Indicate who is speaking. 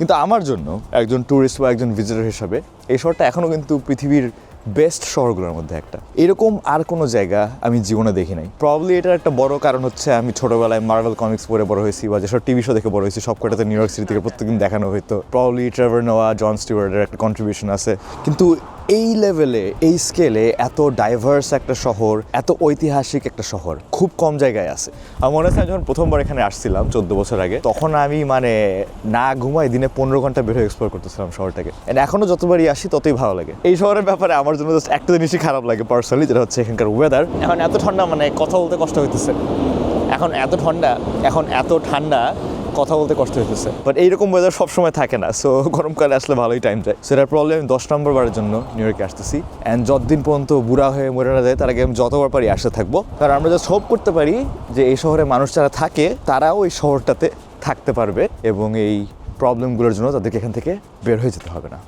Speaker 1: কিন্তু আমার জন্য একজন ট্যুরিস্ট বা একজন ভিজিটার হিসাবে এই শহরটা এখনও কিন্তু পৃথিবীর বেস্ট শহরগুলোর মধ্যে একটা। এরকম আর কোনো জায়গা আমি জীবনে দেখি নাই। প্রবলি এটার একটা বড় কারণ হচ্ছে আমি ছোটোবেলায় মার্বেল কমিক্স পড়ে বড় হয়েছি বা যেসব টিভি শো দেখে বড় হয়েছি সব কটাতে নিউ ইয়র্ক সিটি থেকে প্রত্যেকদিন দেখানো হতো প্রবলি ট্রেভার নোয়া জন স্টিওয়ার্ডের একটা কন্ট্রিবিউশন আছে। কিন্তু এই লেভেলে এই স্কেলে এত ডাইভার্স একটা শহর, এত ঐতিহাসিক একটা শহর, খুব কম জায়গায় আছে। আমার মনে আছে যখন প্রথমবার এখানে আসছিলাম, চোদ্দ বছর আগে, তখন আমি মানে না ঘুমাই দিনে পনেরো ঘণ্টা বের হয়ে এক্সপ্লোর করতেছিলাম শহরটাকে। And এখনও যতবারই আসি, ততই ভালো লাগে। এই শহরের ব্যাপারে আমার জন্য জাস্ট একটা জিনিসই খারাপ লাগে পার্সোনালি যেটা হচ্ছে এখানকার ওয়েদার এখন এত ঠান্ডা মানে কথা বলতে কষ্ট হইতেছে। এখন এত ঠান্ডা, এখন এত ঠান্ডা কথা বলতে কষ্ট হইতেছে। বাট এইরকম ওয়েদার সবসময় থাকে না সো গরমকালে আসলে ভালোই টাইম যায়। সেটার প্রবলেম আমি দশ নম্বর বারের জন্য নিউ ইয়র্কে আসতেছি। অ্যান্ড যতদিন পর্যন্ত বুড়া হয়ে মরে না যায়, তার আগে আমি যতবার পারি আসতে থাকব। কারণ আমরা জাস্ট হোপ করতে পারি যে এই শহরে মানুষ যারা থাকে, তারাও এই শহরটাতে থাকতে পারবে এবং এই প্রবলেমগুলোর জন্য তাদেরকে এখান থেকে বের হয়ে যেতে হবে না।